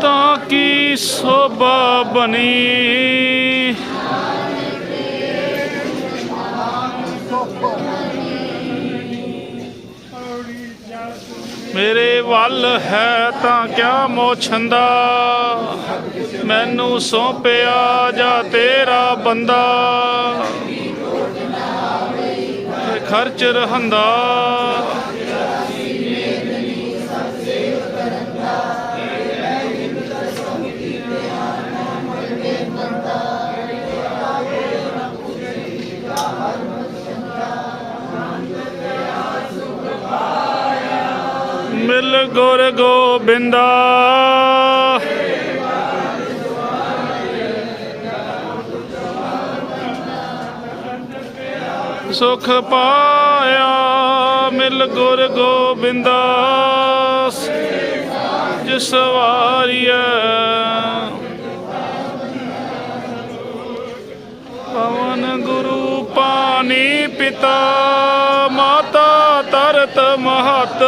ਤਾਂ ਕੀ ਸੋਭਾ ਬਣੀ? ਮੇਰੇ ਵੱਲ ਹੈ ਤਾਂ ਕਿਆ ਮੋਛੰਦਾ? ਮੈਨੂੰ ਸੌਂਪਿਆ ਜਾ ਤੇਰਾ ਬੰਦਾ। ਖਰਚ ਰਹੰਦਾ। ਮਿਲ ਗੁਰ ਗੋਬਿੰਦਾ। ਸੁਖ ਪਾਇਆ ਮਿਲ ਗੁਰ ਗੋਬਿੰਦਾ। ਜਿਸ ਵਾਰੀਐ। ਪਵਨ ਗੁਰੂ ਪਾਣੀ ਪਿਤਾ, ਮਾਤਾ ਤਰਤ ਮਹਤ।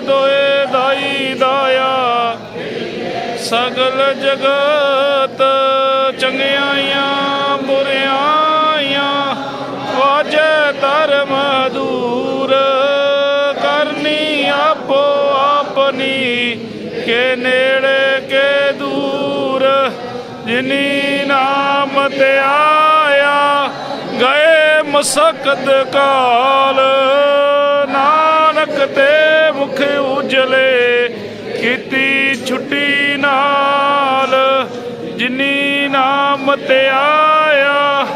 ਦੋਏ ਦਾਈ ਦਾਇਆ, ਸਗਲ ਜਗਤ ਚੰਗਿਆਈਆਂ ਬੁਰਿਆਈਆਂ ਵਾਜੇ ਧਰਮ ਦੂਰ, ਕਰਨੀ ਆਪੋ ਆਪਣੀ, ਕੇ ਨੇੜੇ ਕੇ ਦੂਰ, ਜਿਨੀ ਨਾਮ ਤੇ ਆਇਆ, ਗਏ ਮਸਕਤ ਕਾਲ, ਨਾਨਕ ਤੇ ਮੁਖ ਉਜਲੇ ਕੀਤੀ ਛੁੱਟੀ ਨਾਲ। ਜਿਨੀ ਨਾਮ ਤੇ ਆਇਆ,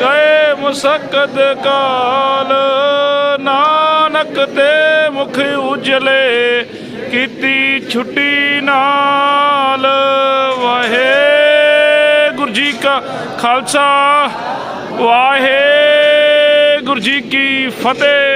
ਗਏ ਮੁਸਕਤ ਕਾਲ। ਨਾਨਕ ਤੇ ਮੁਖ ਉਜਲੇ, ਕੀਤੀ ਛੁੱਟੀ ਨਾਲ। ਵਾਹਿਗੁਰੂ ਜੀ ਕਾ ਖਾਲਸਾ, ਵਾਹਿਗੁਰੂ ਜੀ ਕੀ ਫਤਿਹ।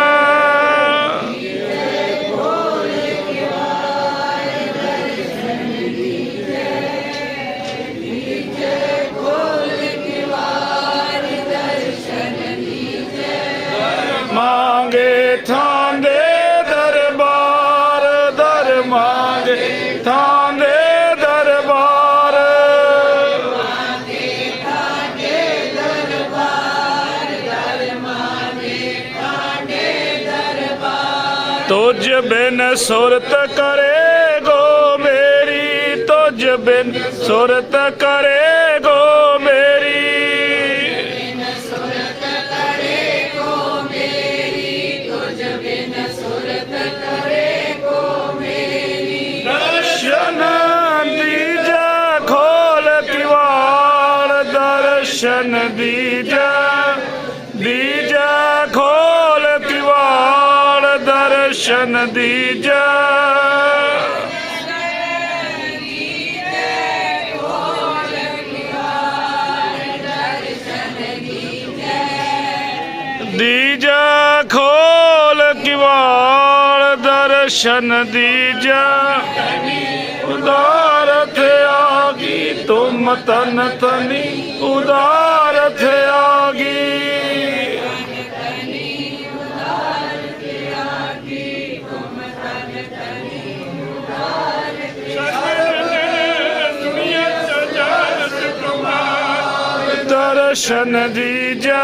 ਤੁਝ ਬਿਨ ਸੁਰਤ ਕਰੇ ਗੋ ਮੇਰੀ, ਤੁਝ ਬਿਨ ਸੁਰਤ ਕਰੇ ਗੋ ਮੇਰੀ। ਦਰਸ਼ਨ ਦੀਜੈ ਖੋਲ ਦਰਸ਼ਨ ਦੀਜੈ ਦੀਜੈ ਖੋਲ ਕਿਵਾੜ ਦਰਸ਼ਨ ਦੀਜੈ। ਉਦਾਰਥ ਆਗੀ ਤੁਮ ਤਨ ਤਨੀ ਉਦਾਰਥ ਆਗੀ। ਦਰਸ਼ਨ ਦੀਜਾ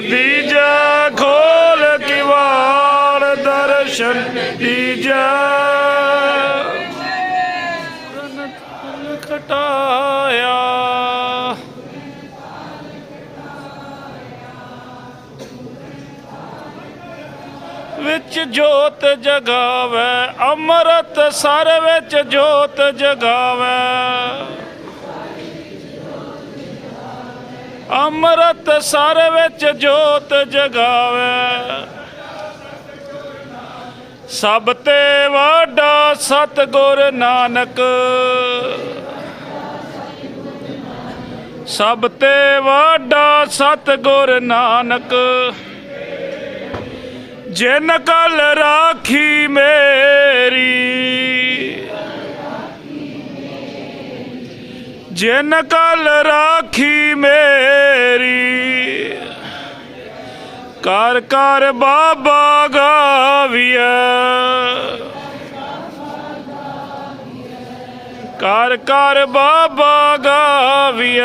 ਦੀਜਾ ਖੋਲ ਕਿਵਾੜ, ਦਰਸ਼ਨ ਦੀਜਾ। ਖਟਾਇਆ। ਵਿੱਚ ਜੋਤ ਜਗਾਵੇ ਅੰਮ੍ਰਿਤ ਸਰ ਵਿੱਚ ਜੋਤ ਜਗਾਵੇ। ਅੰਮ੍ਰਿਤ ਸਰ ਵਿੱਚ ਜੋਤ ਜਗਾਵੇ। ਸਭ ਤੇ ਵਾਡਾ ਸਤਗੁਰ ਨਾਨਕ। ਸਭ ਤੇ ਵਾਡਾ ਸਤਗੁਰ ਨਾਨਕ। ਜਿਨ ਕਲ ਰਾਖੀ ਮੇਰੀ ਜਿਨ ਕਲ ਰਾਖੀ ਮੇਰੀ ਕਰ ਕਰ ਬਾਬਾ ਗਾਵੀਐ। ਕਰ ਕਰ ਬਾਬਾ ਗਾਵੀਐ।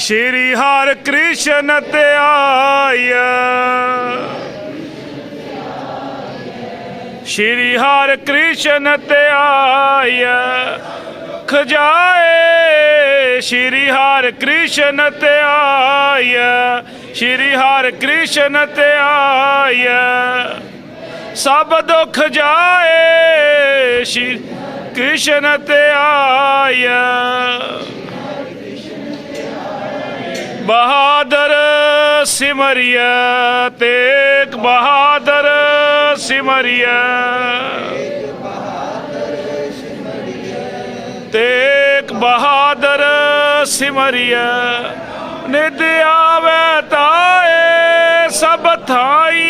ਸ਼੍ਰੀ ਹਰਿ ਕ੍ਰਿਸ਼ਨ ਤੇ ਆਇਆ। ਸ਼੍ਰੀ ਹਰਿ ਕ੍ਰਿਸ਼ਨ ਤੇ ਆਇਆ। ਖਜਾਏ, ਸ਼੍ਰੀ ਹਰਿ ਕ੍ਰਿਸ਼ਨ ਤੇ ਆਇਆ। ਸ਼੍ਰੀ ਹਰਿ ਕ੍ਰਿਸ਼ਨ ਤੇ ਆਇਆ। ਸਭ ਦੁੱਖ ਜਾਏ, ਸ਼੍ਰੀ ਕ੍ਰਿਸ਼ਨ ਤੇ ਆਇਆ। ਬਹਾਦਰ ਸਿਮਰਿਆ ਤੇਗ ਬਹਾਦਰ ਸਿਮਰਿਆ ਤੇਗ ਬਹਾਦਰ ਸਿਮਰਿਆ ਨਿਦ ਆਵੇ ਤਾਏ ਸਭ ਥਾਈ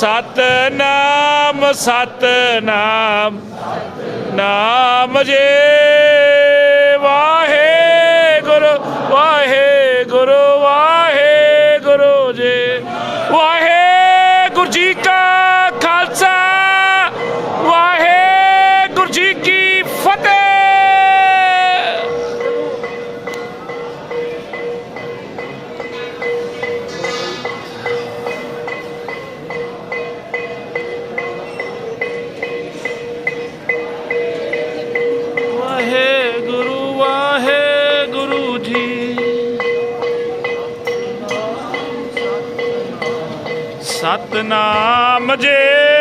ਸਤਨਾਮ ਸਤਨਾਮ। ਨਾਮ ਜੇ ਸਤਨਾਮ ਜੇ।